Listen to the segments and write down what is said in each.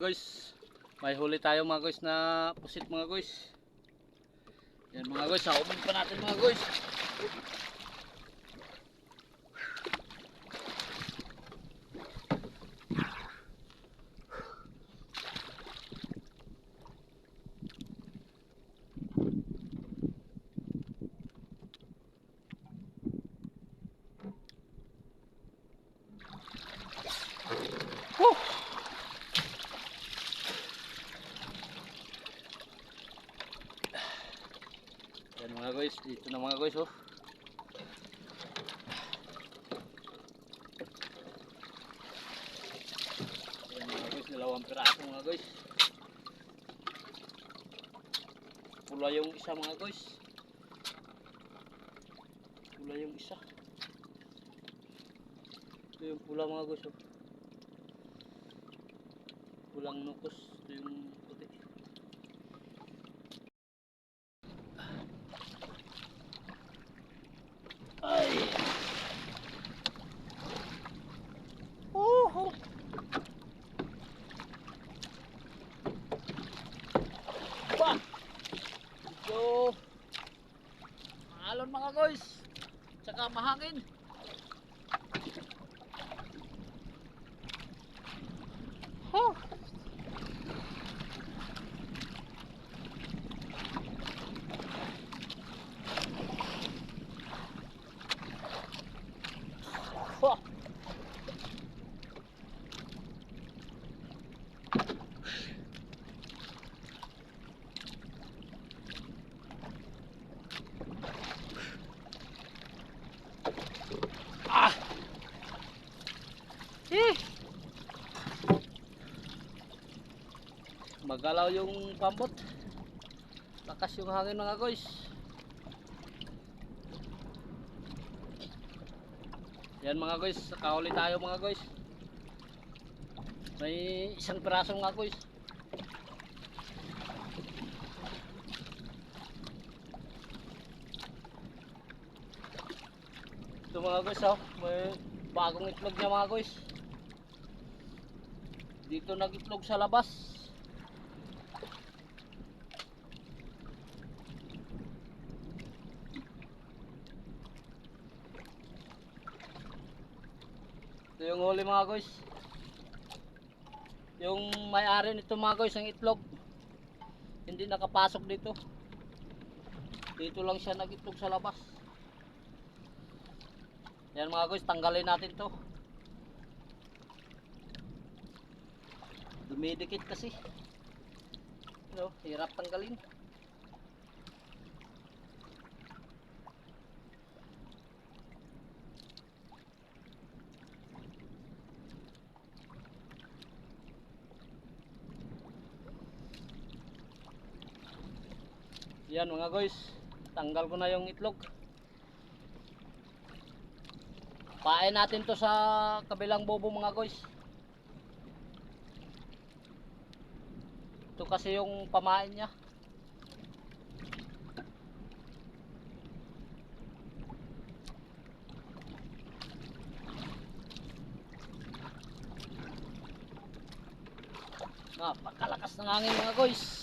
Guys, may huli tayo mga guys na pusit mga guys. Yan mga guys, saumin pa natin mga guys. Mga guys, dito na mga guys oh. Yan mga guys, dalawang piraso mga guys. Pula yung isa mga guys. Pula yung isa. Ito yung pula mga guys oh. Pulang nukos. Ito yung puti. Ay. Uhu. Pa. Ito. Mga guys. Tsaka mahangin. Huh. Magalaw yung pambot. Lakas yung hangin mga guys. Yan mga guys, kahuli tayo mga guys. May isang piraso nga guys. Ito mga guys oh, may bagong itlog niya mga guys. Dito nag-itlog sa labas. Ito yung huli mga guys. Yung may-ari nito mga guys, ang itlog. Hindi nakapasok dito. Dito lang siya nag-itlog sa labas. Yan mga guys, tanggalin natin to. Dumidikit kasi. No, hirap tanggalin. Yan mga guys, tanggal ko na yung itlog. Pain natin to sa kabilang bobo mga guys. Ito kasi yung pamain niya. Napakalakas ng hangin mga guys.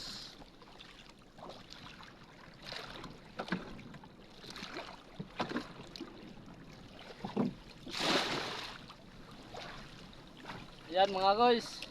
Yan mga guys.